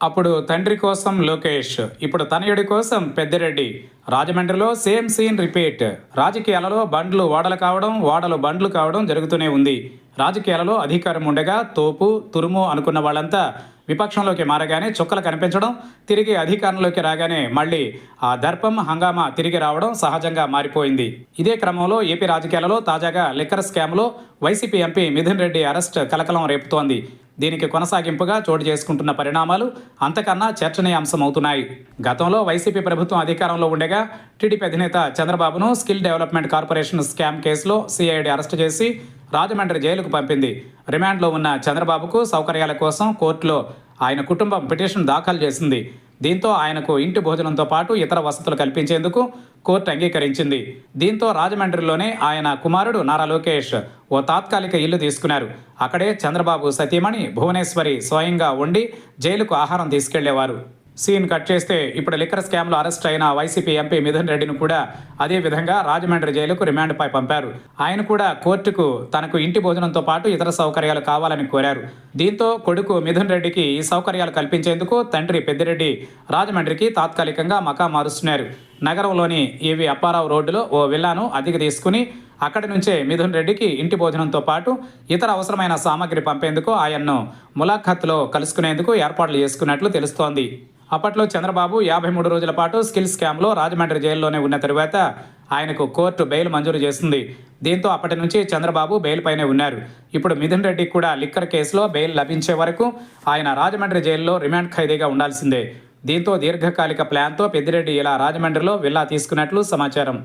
అప్పుడు తండ్రి కోసం లోకేష్ ఇప్పుడు తనయుడి కోసం పెద్దిరెడ్డి. రాజమండ్రిలో సేమ్ సీన్ రిపీట్. రాజకీయాలలో బండ్లు ఓడలు కావడం ఓడలు బండ్లు కావడం జరుగుతూనే ఉంది. రాజకీయాలలో అధికారం ఉండగా తోపు తురుము అనుకున్న వాళ్ళంతా విపక్షంలోకి మారగానే చుక్కలు కనిపించడం తిరిగి అధికారంలోకి రాగానే మళ్ళీ ఆ దర్పం హంగామా తిరిగి రావడం సహజంగా మారిపోయింది. ఇదే క్రమంలో ఏపీ రాజకీయాలలో తాజాగా లిక్కర్ స్కామ్లో YCP MP Mithun Reddy arrest కలకలం రేపుతోంది. దీనికి కొనసాగింపుగా చోటు చేసుకుంటున్న పరిణామాలు అంతకన్నా చర్చనీయాంశమవుతున్నాయి. గతంలో వైసీపీ ప్రభుత్వం అధికారంలో ఉండగా టీడీపీ అధినేత చంద్రబాబును స్కిల్ డెవలప్మెంట్ కార్పొరేషన్ స్కామ్ కేసులో సిఐడి అరెస్టు చేసి రాజమండ్రి జైలుకు పంపింది. రిమాండ్లో ఉన్న చంద్రబాబుకు సౌకర్యాల కోసం కోర్టులో ఆయన కుటుంబం పిటిషన్ దాఖలు చేసింది. దీంతో ఆయనకు ఇంటి భోజనంతో పాటు ఇతర వసతులు కల్పించేందుకు కోర్టు అంగీకరించింది. దీంతో రాజమండ్రిలోనే ఆయన కుమారుడు నారా లోకేష్ ఓ తాత్కాలిక ఇల్లు తీసుకున్నారు. అక్కడే చంద్రబాబు సతీమణి భువనేశ్వరి స్వయంగా ఉండి జైలుకు ఆహారం తీసుకెళ్ళేవారు. సీన్ కట్ చేస్తే ఇప్పుడు లిక్కర్ స్కామ్లో అరెస్ట్ అయిన వైసీపీ ఎంపీ మిథున్ రెడ్డిని కూడా అదే విధంగా రాజమండ్రి జైలుకు రిమాండ్పై పంపారు. ఆయన కూడా కోర్టుకు తనకు ఇంటి భోజనంతో పాటు ఇతర సౌకర్యాలు కావాలని కోరారు. దీంతో కొడుకు మిథున్ రెడ్డికి ఈ సౌకర్యాలు కల్పించేందుకు తండ్రి పెద్దిరెడ్డి రాజమండ్రికి తాత్కాలికంగా మకా మారుస్తున్నారు. నగరంలోని ఈవి అప్పారావు రోడ్డులో ఓ విల్లాను అధిక తీసుకుని అక్కడి నుంచే మిథున్ రెడ్డికి ఇంటి భోజనంతో పాటు ఇతర అవసరమైన సామాగ్రి పంపేందుకు ఆయన్ను ములాఖత్లో కలుసుకునేందుకు ఏర్పాట్లు చేసుకున్నట్లు తెలుస్తోంది. అప్పట్లో చంద్రబాబు యాభై మూడు రోజుల పాటు స్కిల్ స్కామ్లో రాజమండ్రి జైల్లోనే ఉన్న తరువాత ఆయనకు కోర్టు బెయిల్ మంజూరు చేసింది. దీంతో అప్పటి నుంచి చంద్రబాబు బెయిల్ పైనే ఉన్నారు. ఇప్పుడు మిథున్ రెడ్డికి కూడా లిక్కర్ కేసులో బెయిల్ లభించే వరకు ఆయన రాజమండ్రి జైల్లో రిమాండ్ ఖైదీగా ఉండాల్సిందే. దీంతో దీర్ఘకాలిక ప్లాన్తో పెద్దిరెడ్డి ఇలా రాజమండ్రిలో విల్లా తీసుకున్నట్లు సమాచారం.